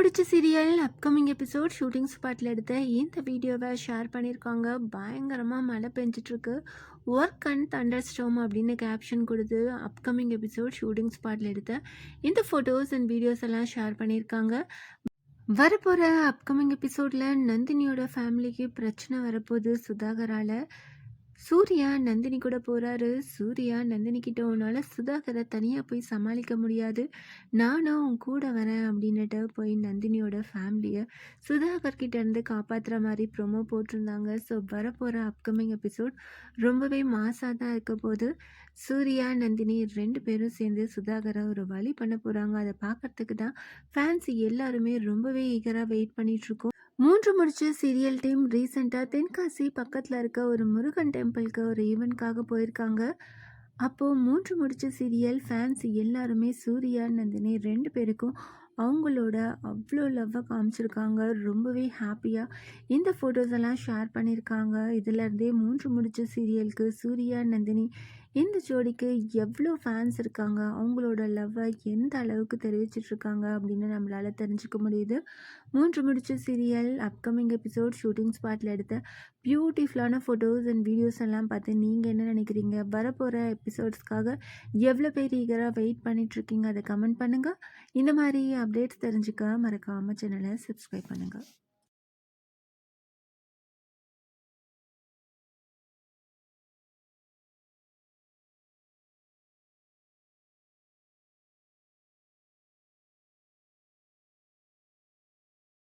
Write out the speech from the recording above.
பிடிச்ச serial upcoming episode shooting ஸ்பாட்டில் எடுத்த இந்த வீடியோவை ஷேர் பண்ணியிருக்காங்க. பயங்கரமாக மழை பெஞ்சிட்ருக்கு. ஒர்க் அண்ட் தண்டர் ஸ்டோம் அப்படின்னு கேப்ஷன் கொடுத்து அப்கமிங் எபிசோட் ஷூட்டிங் ஸ்பாட்டில் எடுத்த இந்த ஃபோட்டோஸ் அண்ட் வீடியோஸ் எல்லாம் ஷேர் பண்ணியிருக்காங்க. வரப்போகிற அப்கமிங் எபிசோடில் நந்தினியோட ஃபேமிலிக்கு பிரச்சனை வரப்போகுது சுதாகரால். சூர்யா நந்தினி கூட போகிறாரு சூர்யா நந்தினி கிட்ட உன்னால் சுதாகரை தனியாக போய் சமாளிக்க முடியாது. நானும் உன் கூட வரேன் அப்படின்னுட்டு போய் நந்தினியோட ஃபேமிலியை சுதாகர் கிட்ட இருந்து காப்பாற்றுற மாதிரி ப்ரொமோ போட்டிருந்தாங்க. ஸோ வரப்போகிற அப்கமிங் எபிசோட் ரொம்பவே மாசாக தான் இருக்க போது சூர்யா நந்தினி ரெண்டு பேரும் சேர்ந்து சுதாகரை ஒரு வழி பண்ண போகிறாங்க அதை பார்க்கறதுக்கு தான் ஃபேன்ஸ் எல்லாருமே ரொம்பவே ஈகராக வெயிட் பண்ணிகிட்ருக்கோம் மூன்று முடிச்ச சீரியல் டீம் ரீசெண்டாக தென்காசி பக்கத்தில் இருக்க ஒரு முருகன் டெம்பிளுக்கு ஒரு ஈவெண்ட்காக போயிருக்காங்க. அப்போது மூன்று முடிச்ச சீரியல் ஃபேன்ஸ் எல்லாருமே சூர்யா நந்தினி ரெண்டு பேருக்கும் அவங்களோட அவ்வளோ லவ்வை காமிச்சிருக்காங்க. ரொம்பவே ஹாப்பியாக இந்த ஃபோட்டோஸ் எல்லாம் ஷேர் பண்ணியிருக்காங்க இதுலேருந்தே மூன்று முடிச்ச சீரியலுக்கு சூர்யா நந்தினி இந்த ஜோடிக்கு எவ்வளோ ஃபேன்ஸ் இருக்காங்க? அவங்களோட லவ்வை எந்த அளவுக்கு தெரிவிச்சிட்ருக்காங்க அப்படின்னு நம்மளால் தெரிஞ்சுக்க முடியுது. மூன்று முடிச்ச சீரியல் அப்கமிங் எபிசோட் ஷூட்டிங் ஸ்பாட்டில் எடுத்த பியூட்டிஃபுல்லான ஃபோட்டோஸ் அண்ட் வீடியோஸ் எல்லாம் பார்த்து நீங்கள் என்ன நினைக்கிறீங்க? வரப்போகிற எபிசோட்ஸ்க்காக எவ்வளோ பேர் ஈகராக வெயிட் பண்ணிகிட்ருக்கீங்க அதை கமெண்ட் பண்ணுங்கள் இந்த மாதிரி அப்டேட்ஸ் தெரிஞ்சுக்க மறக்காமல் சேனலை சப்ஸ்கிரைப் பண்ணுங்கள்